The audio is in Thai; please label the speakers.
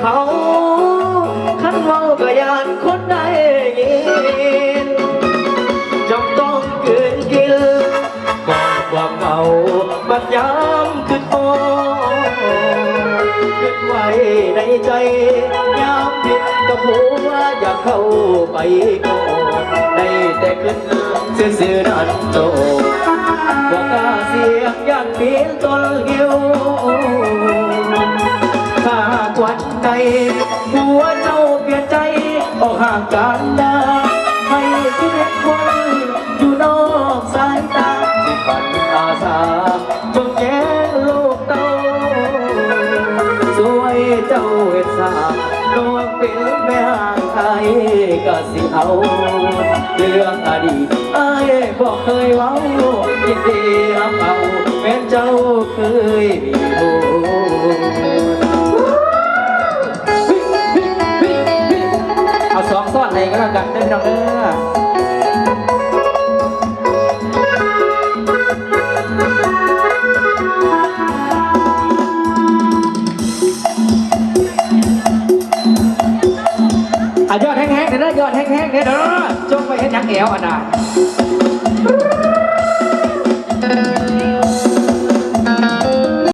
Speaker 1: เขาขันเมาก็ยานคนได้ยินจำต้องเกินกินก่อนความเก่าบัดยามขึ้นโอขึ้นไว้ในใจยามผิดกับหัวอยากเข้าไปก่อนในแต่ขึ้นเสื้อเสื้อนั่นโตว่าตาเสียงยันเพียงตนเกียว หัวเจ้าเปลี่ยนใจออกห่างกันนะให้ชีวิตคนอยู่นอกสายตาสิฝันอาสาเบิ่งแย่ลูกเต้าสวยเจ้าเฮ็ดสร้างน้องเป็นแม่ห่างใครก็สิเอาเรื่องอดีตไอ้ายบอกเคยเว้ายินดีรับเอาแม้เจ้าเคยมีหูเซ่อนให้ก็แล้วกันเด้พี่น้องเด้ออายอดแห้งๆเด้อยอดแห้งๆเด้อจงไปเห็ดหยังเอวอะนะ